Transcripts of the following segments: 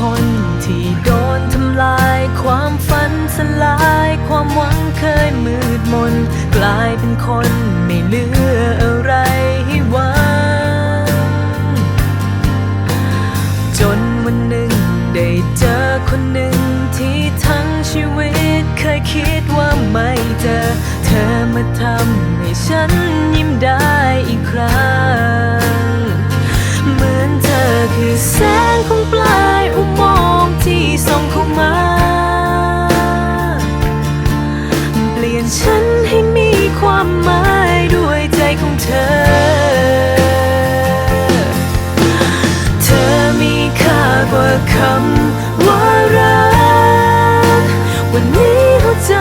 คนที่โดนทำลาย ความฝันสลาย ความหวังเคยมืดมน กลายเป็นคนไม่เหลืออะไรให้หวังจนวันหนึ่งได้เจอคนหนึ่งที่ทั้งชีวิตเคยคิดว่าไม่เจอ เธอมาทำให้ฉันยิ้มได้อีกครั้ง เหมือนเธอคือแสงของปล ฉันให้มีความหมายด้วยใจของเธอ เธอมีค่ากว่าคำว่ารัก วันนี้หัวใจ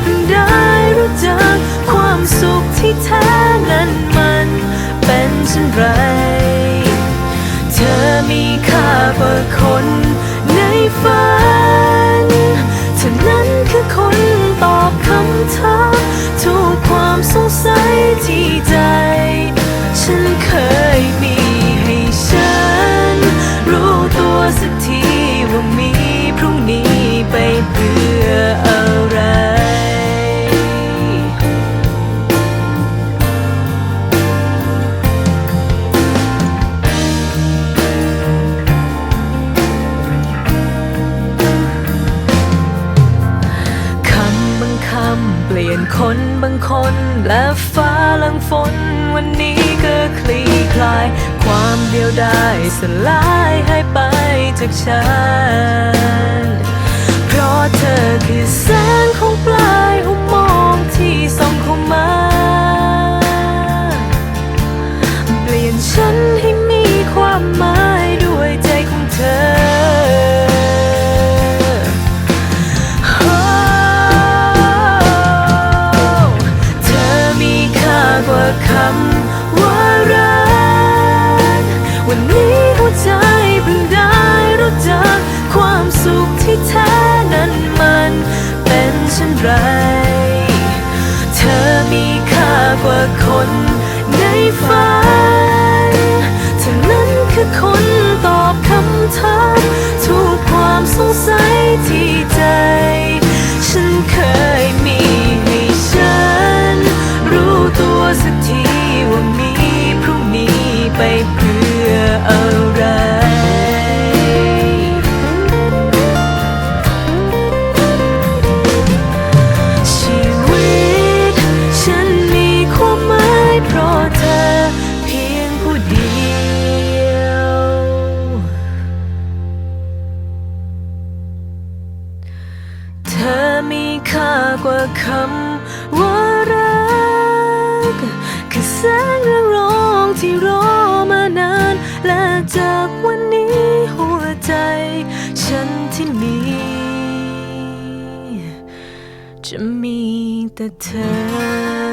เพิ่งได้รู้จัก ความสุขที่แท้นั้นมันเป็นเช่นไร เธอมีค่ากว่าคน ลี่ยนคนบางคนและฟ้าลังฝน วันนี้ก็คลี่คลาย ความเดียวดายสลายหายไปจากฉัน เพราะเธอคือ กว่าคนในฝัน มีค่ากว่าคำว่ารักคือแสงระรองที่รอมานาน และจากวันนี้หัวใจ ฉันที่มี จะมีแต่เธอ